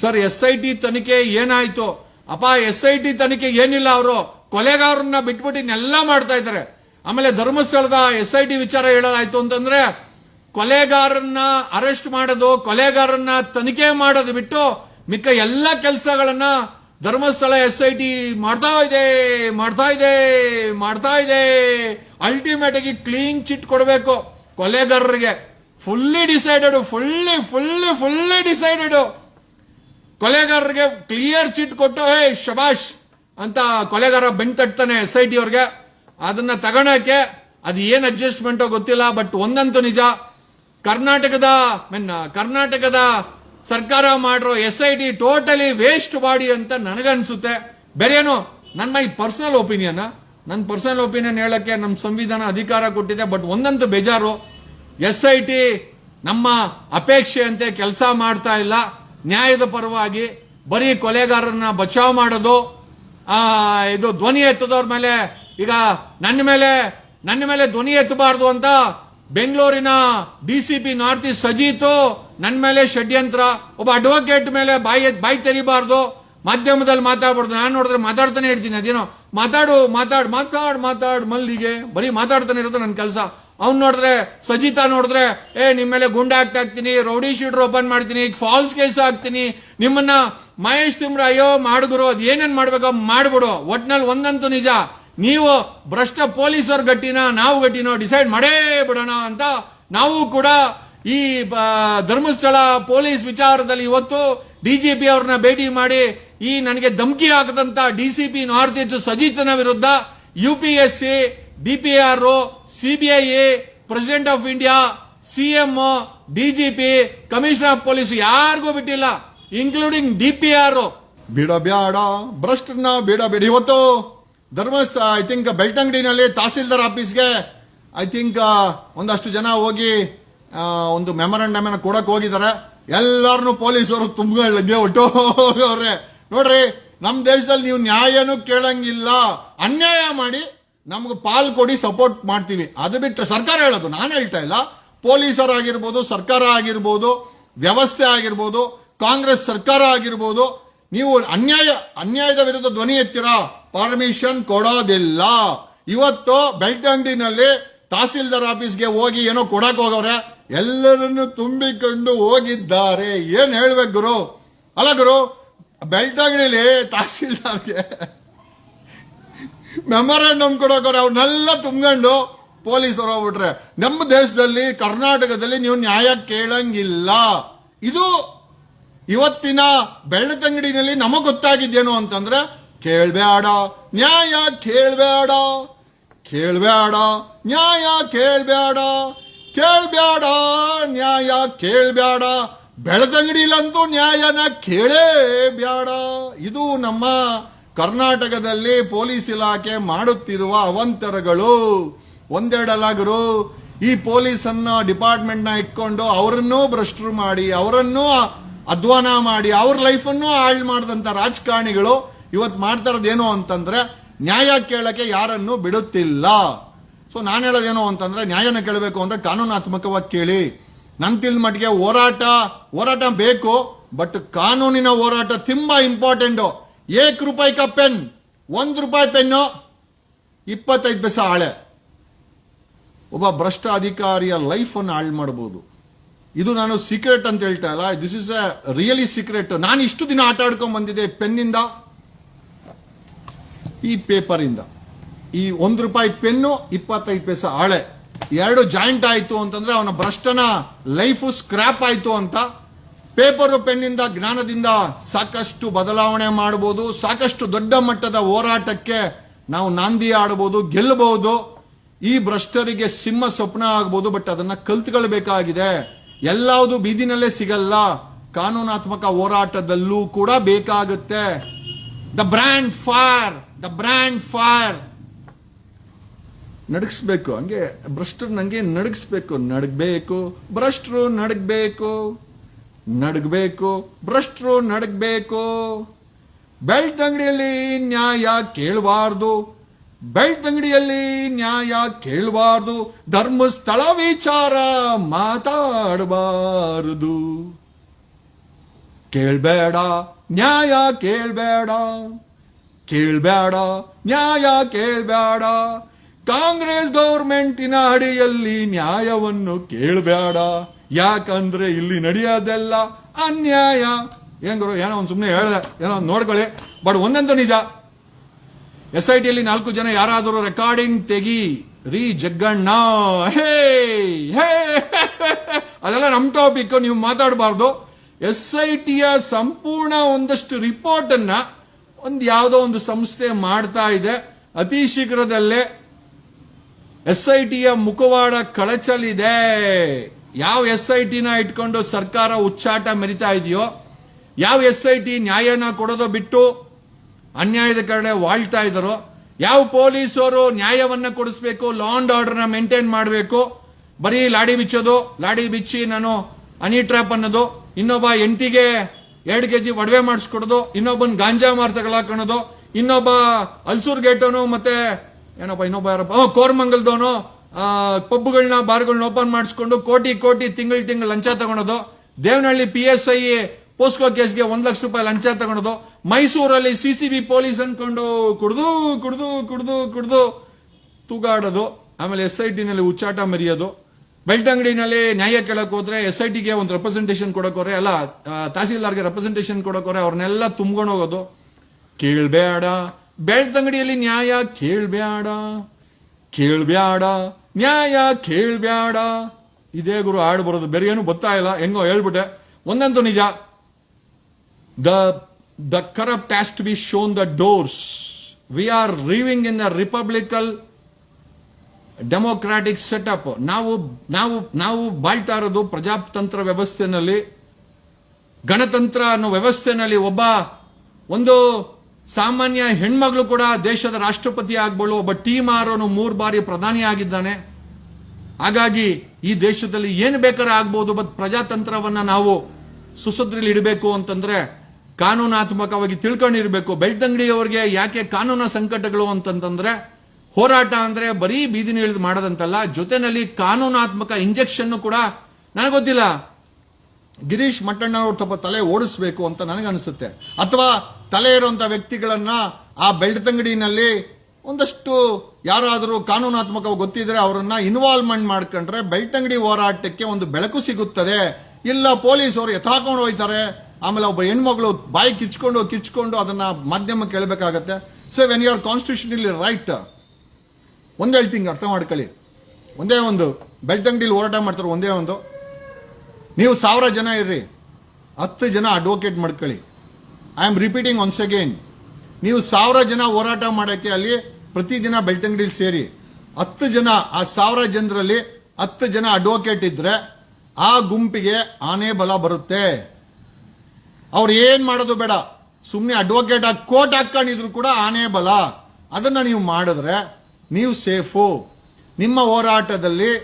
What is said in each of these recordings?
Sir S I T ತನಿಖೆ ಏನಾಯ್ತು? ಅಪ್ಪ ಎಸ್ ಐ ಟಿ ತನಿಖೆ ಏನಿಲ್ಲ ಅವರು. ಕೊಲೆಗಾರನ್ನ ಬಿಟ್ಬಿಟ್ಟು ಇನ್ನೆಲ್ಲ ಮಾಡ್ತಾ ಇದ್ದಾರೆ. ಆಮೇಲೆ ಧರ್ಮಸ್ಥಳದ ಎಸ್ ಐ ಟಿ ವಿಚಾರ ಹೇಳೋದಾಯ್ತು ಅಂತಂದ್ರೆ ಕೊಲೆಗಾರನ್ನ ಅರೆಸ್ಟ್ ಮಾಡೋದು ಕೊಲೆಗಾರನ್ನ ತನಿಖೆ ಮಾಡೋದು ಬಿಟ್ಟು ಮಿಕ್ಕ ಎಲ್ಲ ಕೆಲಸಗಳನ್ನ ಧರ್ಮಸ್ಥಳ ಎಸ್ ಐ ಟಿ ಮಾಡ್ತಾ ಇದೆ ಮಾಡ್ತಾ ಇದೆ ಮಾಡ್ತಾ ಇದೆ. ಅಲ್ಟಿಮೇಟ್ ಆಗಿ ಕ್ಲೀನ್ ಚಿಟ್ ಕೊಡಬೇಕು ಕೊಲೆಗಾರರಿಗೆ. Fully decided fully fully fully decided ಕೊಲೆಗಾರರಿಗೆ clear chit ಕೊಟ್ಟು ಏ ಶಬಾಷ್ ಅಂತ ಕೊಲೆಗಾರ ಬೆನ್ ತಟ್ತಾನೆ ಎಸ್ ಐ ಟಿ ಅವ್ರಿಗೆ. ಅದನ್ನ ತಗೊಳಕ್ಕೆ ಅದು ಏನು ಅಡ್ಜಸ್ಟ್ಮೆಂಟೋ ಗೊತ್ತಿಲ್ಲ ಬಟ್ ಒಂದಂತೂ ನಿಜ. ಕರ್ನಾಟಕದ ಮೀನ್ ಕರ್ನಾಟಕದ ಸರ್ಕಾರ ಮಾಡಿರೋ S I T totally waste body ಅಂತ ನನಗನ್ಸುತ್ತೆ. ಬೇರೇನು ನನ್ನ ಮೈ ಪರ್ಸನಲ್ ಒಪಿನಿಯನ್ ನನ್ನ ಪರ್ಸನಲ್ ಒಪಿನಿಯನ್ ಹೇಳಕ್ಕೆ ನಮ್ಮ ಸಂವಿಧಾನ ಅಧಿಕಾರ ಕೊಟ್ಟಿದೆ ಬಟ್ ಒಂದಂತೂ ಬೇಜಾರು. ಎಸ್ ಐ ಟಿ ನಮ್ಮ ಅಪೇಕ್ಷೆಯಂತೆ ಕೆಲಸ ಮಾಡ್ತಾ ಇಲ್ಲ. ನ್ಯಾಯದ ಪರವಾಗಿ ಬರೀ ಕೊಲೆಗಾರರನ್ನ ಬಚಾವ್ ಮಾಡೋದು ಇದು ಧ್ವನಿ ಎತ್ತದವ್ರ ಮೇಲೆ, ಈಗ ನನ್ನ ಮೇಲೆ ನನ್ನ ಮೇಲೆ ಧ್ವನಿ ಎತ್ತಬಾರ್ದು ಅಂತ ಬೆಂಗಳೂರಿನ D C P north east ಸಜೀತು ನನ್ನ ಮೇಲೆ ಷಡ್ಯಂತ್ರ, ಒಬ್ಬ ಅಡ್ವೊಕೇಟ್ ಮೇಲೆ ಬಾಯಿ ಬಾಯಿ ತೆರಿಬಾರ್ದು. ಮಾಧ್ಯಮದಲ್ಲಿ ಮಾತಾಡ್ಬಾರ್ದು. ನಾನು ನೋಡಿದ್ರೆ ಮಾತಾಡ್ತಾನೆ ಇರ್ತೀನಿ. ಅದೇನೋ, ಮಾತಾಡು ಮಾತಾಡು ಮಾತಾಡು ಮಾತಾಡು ಮಲ್ಲಿಗೆ, ಬರೀ ಮಾತಾಡ್ತಾನೆ ಇರೋದು ನನ್ನ ಕೆಲಸ. ಅವ್ನು ನೋಡಿದ್ರೆ, ಸಜಿತಾ ನೋಡಿದ್ರೆ, ಏ ನಿಮ್ಮ ಮೇಲೆ ಗುಂಡ ಹಾಕ್ತೀನಿ ರೌಡಿ ಶೀಟರ್ ಓಪನ್ ಮಾಡ್ತೀನಿ, ಫಾಲ್ಸ್ ಕೇಸ್ ಹಾಕ್ತೀನಿ, ನಿಮ್ಮನ್ನ ಮಹೇಶ್ ತಿಮ್ರ, ಅಯ್ಯೋ, ಮಾಡುಗುರು, ಅದು ಏನೇನು ಮಾಡ್ಬೇಕೋ ಮಾಡ್ಬಿಡು. ಒಟ್ನಲ್ಲಿ ಒಂದಂತೂ ನಿಜ. ನೀವು ಭ್ರಷ್ಟ ಪೊಲೀಸರು ಗಟ್ಟಿನ, ನಾವು ಗಟ್ಟಿನೋ ಡಿಸೈಡ್ ಮಾಡೇ ಬಿಡೋಣ ಅಂತ ನಾವು ಕೂಡ ಈ ಧರ್ಮಸ್ಥಳ ಪೊಲೀಸ್ ವಿಚಾರದಲ್ಲಿ ಇವತ್ತು ಡಿ ಜಿ ಪಿ ಅವ್ರನ್ನ ಭೇಟಿ ಮಾಡಿ ಈ ನನಗೆ ಧಮಕಿ ಹಾಕದಂತ ಪಿ ನಾರ್ತ್ ಈಸ್ಟ್ ಸಜಿತನ ವಿರುದ್ಧ U P S C DPR CBI president of India CM DGP commissioner of police ಯಾರಿಗೂ ಬಿಟ್ಟಿಲ್ಲ ಇನ್ಕ್ಲೂಡಿಂಗ್ ಡಿಪಿಆರ್ ಬಿಡ ಬ್ಯಾಡ ಭ್ರಷ್ಟನ ಬಿಡ ಬಿಡ ಇವತ್ತು ಧರ್ಮಸ್ಥ ಐ ಥಿಂಕ್ ಬೆಳ್ತಂಗಡಿನಲ್ಲಿ ತಹಸೀಲ್ದಾರ್ ಆಫೀಸ್ಗೆ ಐ ಥಿಂಕ್ ಒಂದಷ್ಟು ಜನ ಹೋಗಿ ಒಂದು ಮೆಮೊರಂಡಮ್ ಅನ್ನ ಕೊಡಕ್ ಹೋಗಿದ್ದಾರೆ. ಎಲ್ಲಾರು ಪೊಲೀಸರು ತುಂಬಗಳಿಗೆ ಒಟ್ಟು ಅವ್ರೆ ನೋಡ್ರಿ, ನಮ್ ದೇಶದಲ್ಲಿ ನೀವು ನ್ಯಾಯನೂ ಕೇಳಂಗಿಲ್ಲ, ಅನ್ಯಾಯ ಮಾಡಿ ನಮ್ಗೆ ಪಾಲ್ ಕೊಡಿ ಸಪೋರ್ಟ್ ಮಾಡ್ತೀವಿ. ಅದು ಬಿಟ್ಟರೆ ಸರ್ಕಾರ ಹೇಳೋದು, ನಾನು ಹೇಳ್ತಾ ಇಲ್ಲ. ಪೊಲೀಸರಾಗಿರ್ಬೋದು ಸರ್ಕಾರ ಆಗಿರ್ಬೋದು, ವ್ಯವಸ್ಥೆ ಆಗಿರ್ಬೋದು, ಕಾಂಗ್ರೆಸ್ ಸರ್ಕಾರ ಆಗಿರ್ಬೋದು, ನೀವು ಅನ್ಯಾಯ, ಅನ್ಯಾಯದ ವಿರುದ್ಧ ಧ್ವನಿ ಎತ್ತೀರಾ? ಪರ್ಮಿಷನ್ ಕೊಡೋದಿಲ್ಲ. ಇವತ್ತು ಬೆಳ್ತಂಗಡಿನಲ್ಲಿ ತಹಸೀಲ್ದಾರ್ ಆಫೀಸ್ಗೆ ಹೋಗಿ ಏನೋ ಕೊಡಕ್ ಹೋಗವ್ರೆ, ಎಲ್ಲರನ್ನು ತುಂಬಿಕೊಂಡು ಹೋಗಿದ್ದಾರೆ. ಏನು ಹೇಳ್ಬೇಕು ಗುರು? ಅಲ್ಲ ಗುರು ಬೆಳ್ತಂಗಡಿಲಿ ತಹಸೀಲ್ದಾರ್ಗೆ ಮೆಮೊರಾಂಡಮ್ ಕೊಡೋಕ್ರೆ ಅವ್ರನ್ನೆಲ್ಲ ತುಂಬ್ಕೊಂಡು ಪೊಲೀಸರು ಹೋಗ್ಬಿಟ್ರೆ. ನಮ್ಮ ದೇಶದಲ್ಲಿ, ಕರ್ನಾಟಕದಲ್ಲಿ ನೀವು ನ್ಯಾಯ ಕೇಳಂಗಿಲ್ಲ. ಇದು ಇವತ್ತಿನ ಬೆಳ್ಳತಂಗಡಿನಲ್ಲಿ ನಮಗ್ ಗೊತ್ತಾಗಿದ್ದೇನು ಅಂತಂದ್ರೆ, ಕೇಳ್ಬೇಡ. ನ್ಯಾಯ ಕೇಳ್ಬೇಡ. ಕೇಳ್ಬೇಡ. ನ್ಯಾಯ ಕೇಳ್ಬೇಡ. ಕೇಳ್ಬೇಡ. ನ್ಯಾಯ ಕೇಳ್ಬೇಡ. ಬೆಳತಂಗಡಿಲಂತೂ ನ್ಯಾಯನ ಕೇಳೇ ಬೇಡ. ಇದು ನಮ್ಮ ಕರ್ನಾಟಕದಲ್ಲಿ ಪೊಲೀಸ್ ಇಲಾಖೆ ಮಾಡುತ್ತಿರುವ ಅವಂತರಗಳು. ಒಂದೆರಡಲ್ಲ ಗುರು. ಈ ಪೊಲೀಸನ್ನ ಡಿಪಾರ್ಟ್ಮೆಂಟ್ನ ಇಟ್ಕೊಂಡು ಅವರನ್ನೂ ಭ್ರಷ್ಟರು ಮಾಡಿ, ಅವರನ್ನೂ ಅಧ್ವಾನ ಮಾಡಿ, ಅವ್ರ ಲೈಫನ್ನು ಹಾಳು ಮಾಡಿದಂತ ರಾಜಕಾರಣಿಗಳು ಇವತ್ತು ಮಾಡ್ತಾ ಇರೋದೇನು ಅಂತಂದ್ರೆ ನ್ಯಾಯ ಕೇಳಕ್ಕೆ ಯಾರನ್ನು ಬಿಡುತ್ತಿಲ್ಲ. ಸೊ ನಾನು ಹೇಳೋದೇನು ಅಂತಂದ್ರೆ ನ್ಯಾಯನ ಕೇಳಬೇಕು ಅಂದ್ರೆ ಕಾನೂನಾತ್ಮಕವಾಗಿ ಕೇಳಿ. ನನ್ನ ತಿಳ್ ಮಟ್ಟಿಗೆ ಹೋರಾಟ ಹೋರಾಟ ಬೇಕು ಬಟ್ ಕಾನೂನಿನ ಹೋರಾಟ ತುಂಬಾ ಇಂಪಾರ್ಟೆಂಟ್ ಏಕ್ ರೂಪಾಯಿ ಕ ಪೆನ್, ಒಂದು ರೂಪಾಯಿ ಪೆನ್ನು, ಇಪ್ಪತ್ತೈದು ಪೈಸೆ ಹಾಳೆ ಒಬ್ಬ ಭ್ರಷ್ಟ ಅಧಿಕಾರಿಯ ಲೈಫನ್ನು ಹಾಳು ಮಾಡ್ಬೋದು. ಇದು ನಾನು ಸೀಕ್ರೆಟ್ ಅಂತ ಹೇಳ್ತಾ ಇಲ್ಲ. This is a really secret ನಾನು ಇಷ್ಟು ದಿನ ಆಟ ಆಡ್ಕೊಂಡ್ ಬಂದಿದ್ದೆ ಪೆನ್ನಿಂದ. ಈ ಪೇಪರಿಂದ ಈ ಒಂದು ರೂಪಾಯಿ ಪೆನ್ನು, ಇಪ್ಪತ್ತೈದು ಪೈಸೆ ಹಾಳೆ ಎರಡು ಜಾಯಿಂಟ್ ಆಯಿತು ಅಂತಂದ್ರೆ ಅವನ ಭ್ರಷ್ಟನ ಲೈಫು ಸ್ಕ್ರಾಪ್ ಆಯಿತು ಅಂತ ಪೇಪರು ಪೆನ್ನಿಂದ ಜ್ಞಾನದಿಂದ ಸಾಕಷ್ಟು ಬದಲಾವಣೆ ಮಾಡಬಹುದು, ಸಾಕಷ್ಟು ದೊಡ್ಡ ಮಟ್ಟದ ಹೋರಾಟಕ್ಕೆ ನಾವು ನಾಂದಿ ಆಡಬಹುದು, ಗೆಲ್ಲಬಹುದು. ಈ ಭ್ರಷ್ಟರಿಗೆ ಸಿಂಹ ಸ್ವಪ್ನ ಆಗ್ಬೋದು ಬಟ್ ಅದನ್ನ ಕಲ್ತ್ಕೊಳ್ಬೇಕಾಗಿದೆ ಎಲ್ಲಾವುದು ಬೀದಿನಲ್ಲೇ ಸಿಗಲ್ಲ. ಕಾನೂನಾತ್ಮಕ ಹೋರಾಟದಲ್ಲೂ ಕೂಡ ಬೇಕಾಗುತ್ತೆ. The brand fire the brand fire ನಡಗಿಸ್ಬೇಕು, ಹಂಗೆ ಭ್ರಷ್ಟರು ನಂಗೆ ನಡಗಿಸ್ಬೇಕು, ನಡಗಬೇಕು, ಭ್ರಷ್ಟರು ನಡಗಬೇಕು. ನಡಗಬೇಕು, ಭ್ರಷ್ಟರು ನಡಗಬೇಕು. ಬೆಲ್ಟ್ ಅಂಗಡಿಯಲ್ಲಿ ನ್ಯಾಯ ಕೇಳಬಾರ್ದು. ಬೆಲ್ಟ್ ಅಂಗಡಿಯಲ್ಲಿ ನ್ಯಾಯ ಕೇಳಬಾರ್ದು. ಧರ್ಮಸ್ಥಳ ವಿಚಾರ ಮಾತಾಡಬಾರದು. ಕೇಳಬೇಡ, ನ್ಯಾಯ ಕೇಳಬೇಡ. ಕೇಳಬೇಡ, ನ್ಯಾಯ ಕೇಳಬೇಡ. ಕಾಂಗ್ರೆಸ್ ಗೌರ್ಮೆಂಟಿನ ಅಡಿಯಲ್ಲಿ ನ್ಯಾಯವನ್ನು ಕೇಳ್ಬೇಡ. ಯಾಕಂದ್ರೆ ಇಲ್ಲಿ ನಡೆಯೋದೆಲ್ಲ ಅನ್ಯಾಯ. ಹೆಂಗ್ರು ಗುರು ಏನೋ ಒಂದು ಸುಮ್ಮನೆ ಹೇಳ್ದೆ, ಏನೋ ಒಂದು ನೋಡ್ಕೊಳ್ಳಿ. ಬಟ್ ಒಂದಂತೂ ನಿಜ. ಎಸ್ ಐ ಟಿಯಲ್ಲಿ ನಾಲ್ಕು ಜನ ಯಾರಾದರೂ ರೆಕಾರ್ಡಿಂಗ್ ತೆಗಿ, ರೀ ಜಗ್ಗಣ್ಣ, ಹೇ ಹೇ ಅದೆಲ್ಲ ನಮ್ಮ ಟಾಪಿಕ್ ನೀವು ಮಾತಾಡಬಾರ್ದು. ಎಸ್ ಐ ಟಿಯ ಸಂಪೂರ್ಣ ಒಂದಷ್ಟು ರಿಪೋರ್ಟ್ ಅನ್ನ ಒಂದು ಯಾವುದೋ ಒಂದು ಸಂಸ್ಥೆ ಮಾಡ್ತಾ ಇದೆ. ಅತಿ ಶೀಘ್ರದಲ್ಲೇ ಎಸ್ ಐ ಟಿಯ ಮುಖವಾಡ ಕಳಚಲಿದೆ. ಯಾವ ಎಸ್ ಐ ಟಿನ ಇಟ್ಕೊಂಡು ಸರ್ಕಾರ ಉಚ್ಚಾಟ ಮೆರಿತಾ ಇದೆಯೋ, ಯಾವ ಎಸ್ ಐ ಟಿ ನ್ಯಾಯನ ಕೊಡೋದು ಬಿಟ್ಟು ಅನ್ಯಾಯದ ಕಡೆ ವಾಳ್ತಾ ಇದ್ದಾರೋ, ಯಾವ ಪೊಲೀಸರು ನ್ಯಾಯವನ್ನ ಕೊಡಿಸ್ಬೇಕು ಲಾ ಅಂಡ್ ಆರ್ಡರ್ನ ಮೇಂಟೈನ್ ಮಾಡಬೇಕು, ಬರೀ ಲಾಡಿ ಬಿಚ್ಚೋದು, ಲಾಡಿ ಬಿಚ್ಚಿ ನಾನು ಹನಿ ಟ್ರ್ಯಾಪ್ ಅನ್ನೋದು, ಇನ್ನೊಬ್ಬ ಎಂಟಿಗೆ ಎರಡು ಕೆಜಿ ಒಡವೆ ಮಾಡಿಸ್ಕೊಡೋದು, ಇನ್ನೊಬ್ಬನ್ ಗಾಂಜಾ ಮಾರ್ ಕಾಣೋದು ಇನ್ನೊಬ್ಬ ಅಲ್ಸೂರ್ ಗೇಟೋನು ಮತ್ತೆ ಏನಪ್ಪ, ಇನ್ನೊಬ್ಬ ಯಾರಪ್ಪ ಕೋರಮಂಗಲ್ದವನು ಪಬ್ಗಳನ್ನ ಬಾರ್ಗಳನ್ನ ಓಪನ್ ಮಾಡಿಸ್ಕೊಂಡು ಕೋಟಿ ಕೋಟಿ ತಿಂಗಳು ತಿಂಗಳು ಲಂಚ ತಗೊಳೋದು. Devanahalli P S I POCSO ಕೇಸ್ಗೆ ಒಂದ್ ಲಕ್ಷ ರೂಪಾಯಿ ಲಂಚ ತಗೊಳೋದು. ಮೈಸೂರಲ್ಲಿ ಸಿ ಸಿ ಬಿ ಪೊಲೀಸ್ ಅನ್ಕೊಂಡು ಕುಡಿದು ಕುಡಿದು ಕುಡಿದು ಕುಡಿದು ತೂಗಾಡೋದು. ಆಮೇಲೆ ಎಸ್ ಐ ಟಿನಲ್ಲಿ ಉಚ್ಚಾಟ ಮರೆಯೋದು. ಬೆಳ್ತಂಗಡಿನಲ್ಲಿ ನ್ಯಾಯ ಕೇಳಕ್ ಹೋದ್ರೆ ಎಸ್ ಐ ಟಿಗೆ ಒಂದು ರೆಪ್ರೆಸೆಂಟೇಷನ್ ಕೊಡೋಕೋರೆ ಅಲ್ಲ ತಹಸೀಲ್ದಾರ್ಗೆ ರೆಪ್ರೆಸೆಂಟೇಷನ್ ಕೊಡೋಕೋರೆ ಅವ್ರನ್ನೆಲ್ಲ ತುಂಬ್ಕೊಂಡು ಹೋಗೋದು. ಕೇಳ್ಬೇಡ. ಬೆಳ್ತಂಗಡಿಯಲ್ಲಿ ನ್ಯಾಯ ಕೇಳ್ಬೇಡ. ಕೇಳ್ಬೇಡ ನ್ಯಾಯ ಕೇಳ್ಬ್ಯಾಡ. ಇದೇ ಗುರು ಹಾಡು ಬರೋದು, ಬೇರೆ ಏನು ಗೊತ್ತಾ ಇಲ್ಲ, ಹೆಂಗೋ ಹೇಳ್ಬಿಟ್ಟೆ. ಒಂದಂತೂ ನಿಜ. The the corrupt has to be shown the doors we are reeving in the republican democratic setup ನಾವು ನಾವು ನಾವು ಬಾಳ್ತಾ ಇರೋದು ಪ್ರಜಾತಂತ್ರ ವ್ಯವಸ್ಥೆನಲ್ಲಿ ಗಣತಂತ್ರ ಅನ್ನೋ ವ್ಯವಸ್ಥೆನಲ್ಲಿ ಒಬ್ಬ, ಒಂದು ಸಾಮಾನ್ಯ ಹೆಣ್ಮಗಳು ಕೂಡ ದೇಶದ ರಾಷ್ಟ್ರಪತಿ ಆಗ್ಬೋಳು, ಒಬ್ಬ ಟೀಮ್ ಮಾರೋನು ಮೂರು ಬಾರಿ ಪ್ರಧಾನಿ ಆಗಿದ್ದಾನೆ. ಹಾಗಾಗಿ ಈ ದೇಶದಲ್ಲಿ ಏನು ಬೇಕಾದ್ರೆ ಆಗ್ಬೋದು, ಬಟ್ ಪ್ರಜಾತಂತ್ರವನ್ನು ನಾವು ಸುಸದ್ರಲ್ಲಿ ಇಡಬೇಕು ಅಂತಂದ್ರೆ ಕಾನೂನಾತ್ಮಕವಾಗಿ ತಿಳ್ಕೊಂಡಿರಬೇಕು. ಬೆಳ್ತಂಗಡಿಯವರಿಗೆ ಯಾಕೆ ಕಾನೂನ ಸಂಕಟಗಳು ಅಂತಂತಂದ್ರೆ, ಹೋರಾಟ ಅಂದ್ರೆ ಬರೀ ಬೀದಿನ ಇಳಿದು ಮಾಡೋದಂತಲ್ಲ. ಜೊತೆನಲ್ಲಿ ಕಾನೂನಾತ್ಮಕ ಇಂಜೆಕ್ಷನ್ ಕೂಡ ನನಗೆ ಗೊತ್ತಿಲ್ಲ. ಗಿರೀಶ್ ಮಟ್ಟಣ್ಣವ್ರ ತಪ್ಪ ತಲೆ ಓಡಿಸ್ಬೇಕು ಅಂತ ನನಗನ್ಸುತ್ತೆ. ಅಥವಾ ತಲೆ ಇರುವಂಥ ವ್ಯಕ್ತಿಗಳನ್ನ ಆ ಬೆಳ್ತಂಗಡಿನಲ್ಲಿ ಒಂದಷ್ಟು ಯಾರಾದರೂ ಕಾನೂನಾತ್ಮಕವಾಗಿ ಗೊತ್ತಿದ್ರೆ ಅವರನ್ನ ಇನ್ವಾಲ್ವ್ಮೆಂಟ್ ಮಾಡ್ಕೊಂಡ್ರೆ ಬೆಳ್ತಂಗಡಿ ಹೋರಾಟಕ್ಕೆ ಒಂದು ಬೆಳಕು ಸಿಗುತ್ತದೆ. ಇಲ್ಲ ಪೊಲೀಸರು ಎತ್ತಾಕೊಂಡು ಹೋಯ್ತಾರೆ ಆಮೇಲೆ ಒಬ್ಬ ಹೆಣ್ಮಗಳು ಬಾಯಿ ಕಿಚ್ಕೊಂಡು ಕಿಚ್ಕೊಂಡು ಅದನ್ನ ಮಾಧ್ಯಮಕ್ಕೆ ಕೇಳಬೇಕಾಗತ್ತೆ. So when you are constitutionally right ಒಂದೇ ಹೇಳ್ತೀನಿ ಅರ್ಥ ಮಾಡ್ಕೊಳ್ಳಿ. ಒಂದೇ ಒಂದು ಬೆಳ್ತಂಗಡಿಲಿ ಹೋರಾಟ ಮಾಡ್ತಾರೆ ಒಂದೇ ಒಂದು. ನೀವು ಸಾವಿರ ಜನ ಇರ್ರಿ, ಹತ್ತು ಜನ ಅಡ್ವೊಕೇಟ್ ಮಾಡ್ಕೊಳ್ಳಿ. I am repeating once again ನೀವು ಸಾವಿರ ಜನ ಹೋರಾಟ ಮಾಡೋಕ್ಕೆ ಅಲ್ಲಿ ಪ್ರತಿದಿನ ಬೆಳ್ತಂಗಡಿಲಿ ಸೇರಿ ಹತ್ತು ಜನ, ಆ ಸಾವಿರ ಜನರಲ್ಲಿ ಹತ್ತು ಜನ ಅಡ್ವೊಕೇಟ್ ಇದ್ರೆ ಆ ಗುಂಪಿಗೆ ಆನೆ ಬಲ ಬರುತ್ತೆ. ಅವ್ರು ಏನ್ ಮಾಡೋದು ಬೇಡ. ಸುಮ್ಮನೆ ಅಡ್ವೊಕೇಟ್ ಆಗಿ ಕೋಟ್ ಹಾಕೊಂಡಿದ್ರು ಕೂಡ ಆನೆ ಬಲ. ಅದನ್ನ ನೀವು ಮಾಡಿದ್ರೆ ನೀವು ಸೇಫು. ನಿಮ್ಮ ಹೋರಾಟದಲ್ಲಿ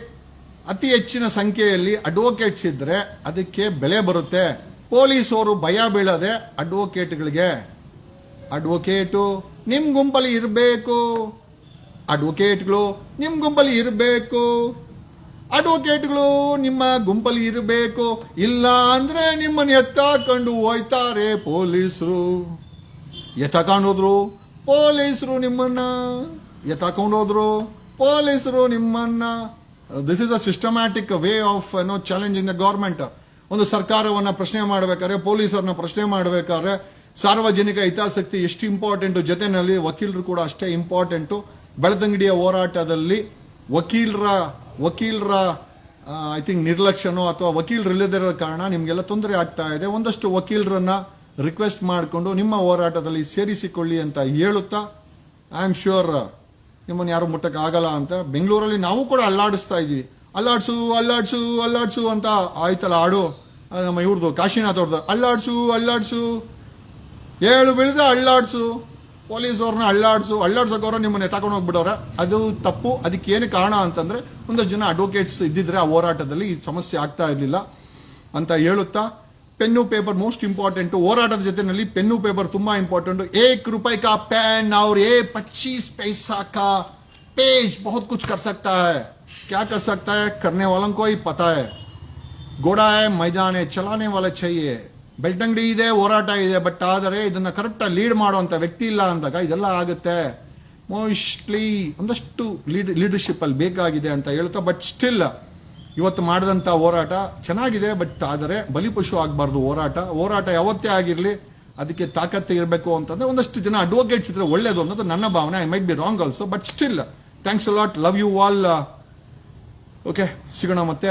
ಅತಿ ಹೆಚ್ಚಿನ ಸಂಖ್ಯೆಯಲ್ಲಿ ಅಡ್ವೊಕೇಟ್ಸ್ ಇದ್ರೆ ಅದಕ್ಕೆ ಬೆಲೆ ಬರುತ್ತೆ. ಪೊಲೀಸರು ಭಯ ಬೀಳದೆ ಅಡ್ವೊಕೇಟ್ಗಳಿಗೆ, ಅಡ್ವೊಕೇಟು ನಿಮ್ಮ ಗುಂಪಲ್ಲಿ ಇರಬೇಕು. ಅಡ್ವೊಕೇಟ್ಗಳು ನಿಮ್ಮ ಗುಂಪಲ್ಲಿ ಇರಬೇಕು. ಅಡ್ವೊಕೇಟ್ಗಳು, ನಿಮ್ಮ ಗುಂಪಲ್ಲಿ ಇರಬೇಕು. ಇಲ್ಲ ಅಂದ್ರೆ ನಿಮ್ಮನ್ನ ಎತ್ತಾಕೊಂಡು ಹೋಯ್ತಾರೆ ಪೊಲೀಸರು. ಎತ್ತಾಕೊಂಡೋದ್ರು, ಪೊಲೀಸರು ನಿಮ್ಮನ್ನ. ಎತ್ತಾಕೊಂಡೋದ್ರು, ಪೊಲೀಸರು ನಿಮ್ಮನ್ನ. This is a systematic way of no challenging the government ಒಂದು ಸರ್ಕಾರವನ್ನು ಪ್ರಶ್ನೆ ಮಾಡಬೇಕಾದ್ರೆ, ಪೊಲೀಸರನ್ನ ಪ್ರಶ್ನೆ ಮಾಡಬೇಕಾದ್ರೆ, ಸಾರ್ವಜನಿಕ ಹಿತಾಸಕ್ತಿ ಎಷ್ಟು ಇಂಪಾರ್ಟೆಂಟು ಜೊತೆಯಲ್ಲಿ ವಕೀಲರು ಕೂಡ ಅಷ್ಟೇ ಇಂಪಾರ್ಟೆಂಟು ಬೆಳದಂಗಡಿಯ ಹೋರಾಟದಲ್ಲಿ ವಕೀಲರ ವಕೀಲರ ಐ ಥಿಂಕ್ ನಿರ್ಲಕ್ಷ್ಯನೋ ಅಥವಾ ವಕೀಲರು ಇಲ್ಲದಿರೋ ಕಾರಣ ನಿಮಗೆಲ್ಲ ತೊಂದರೆ ಆಗ್ತಾ ಇದೆ. ಒಂದಷ್ಟು ವಕೀಲರನ್ನ ರಿಕ್ವೆಸ್ಟ್ ಮಾಡಿಕೊಂಡು ನಿಮ್ಮ ಹೋರಾಟದಲ್ಲಿ ಸೇರಿಸಿಕೊಳ್ಳಿ ಅಂತ ಹೇಳುತ್ತಾ ಐ ಆಮ್ ಶ್ಯೂರ್ ನಿಮ್ಮನ್ನು ಯಾರು ಮುಟ್ಟಕ್ಕೆ ಆಗಲ್ಲ ಅಂತ ಬೆಂಗಳೂರಲ್ಲಿ ನಾವು ಕೂಡ ಅಲ್ಲಾಡಿಸ್ತಾ ಇದ್ವಿ ಅಲ್ಲಾಡ್ಸು ಅಲ್ಲಾಡ್ಸು ಅಲ್ಲಾಡ್ಸು ಅಂತ ಆಯ್ತಲ್ಲ ಆಡು. ನಮ್ಮ ಇವ್ರದ್ದು ಕಾಶಿನಾಥ್ ಅವ್ರದ್ದು ಅಲ್ಲಾಡ್ಸು ಅಲ್ಲಾಡ್ಸು ಏಳು ಬೆಳೆದ ಅಳ್ಳಾಡ್ಸು ಪೊಲೀಸವ್ರನ್ನ ಅಳ್ಳಾಡ್ಸು ಅಳ್ಳಾಡ್ಸೋಕವ್ರ ನಿಮ್ಮನ್ನ ತಗೊಂಡು ಹೋಗ್ಬಿಡವ್ರೆ ಅದು ತಪ್ಪು ಅದಕ್ಕೆ ಏನು ಕಾರಣ ಅಂತಂದ್ರೆ ಒಂದಷ್ಟು ಜನ ಅಡ್ವೊಕೇಟ್ಸ್ ಇದ್ದಿದ್ರೆ ಆ ಹೋರಾಟದಲ್ಲಿ ಈ ಸಮಸ್ಯೆ ಆಗ್ತಾ ಇರಲಿಲ್ಲ ಅಂತ ಹೇಳುತ್ತಾ ಪೆನ್ನು ಪೇಪರ್ ಮೋಸ್ಟ್ ಇಂಪಾರ್ಟೆಂಟ್ ಹೋರಾಟದ ಜೊತೆನಲ್ಲಿ ಪೆನ್ನು ಪೇಪರ್ ತುಂಬಾ ಇಂಪಾರ್ಟೆಂಟ್ ಏಕ್ ರೂಪಾಯಿ ಕಾ ಪೆನ್ और ये पच्चीस पैसा का पेज बहुत कुछ कर सकता है क्या कर सकता है करने वालों को ही पता है ಗೋಡಾಯ ಮೈದಾನೆ ಚಲಾನೆ ವಲ ಚೈಯೆ ಬೆಳ್ತಂಗಡಿ ಇದೆ, ಹೋರಾಟ ಇದೆ ಬಟ್ ಆದರೆ ಇದನ್ನು ಕರೆಕ್ಟಾಗಿ ಲೀಡ್ ಮಾಡುವಂಥ ವ್ಯಕ್ತಿ ಇಲ್ಲ ಅಂದಾಗ ಇದೆಲ್ಲ ಆಗುತ್ತೆ. ಮೋಸ್ಟ್ಲಿ ಒಂದಷ್ಟು ಲೀಡ್ ಲೀಡರ್ಶಿಪ್ಪಲ್ಲಿ ಬೇಕಾಗಿದೆ ಅಂತ ಹೇಳ್ತಾ ಬಟ್ ಸ್ಟಿಲ್ ಇವತ್ತು ಮಾಡಿದಂಥ ಹೋರಾಟ ಚೆನ್ನಾಗಿದೆ ಬಟ್ ಆದರೆ ಬಲಿಪಶು ಆಗಬಾರ್ದು ಹೋರಾಟ. ಹೋರಾಟ ಯಾವತ್ತೇ ಆಗಿರಲಿ ಅದಕ್ಕೆ ತಾಕತ್ತೆ ಇರಬೇಕು ಅಂತಂದರೆ ಒಂದಷ್ಟು ಜನ ಅಡ್ವೊಕೇಟ್ಸ್ ಇದ್ರೆ ಒಳ್ಳೆಯದು ಅನ್ನೋದು ನನ್ನ ಭಾವನೆ. I might be wrong also but still thanks a lot love you all okay ಸಿಗೋಣ ಮತ್ತೆ.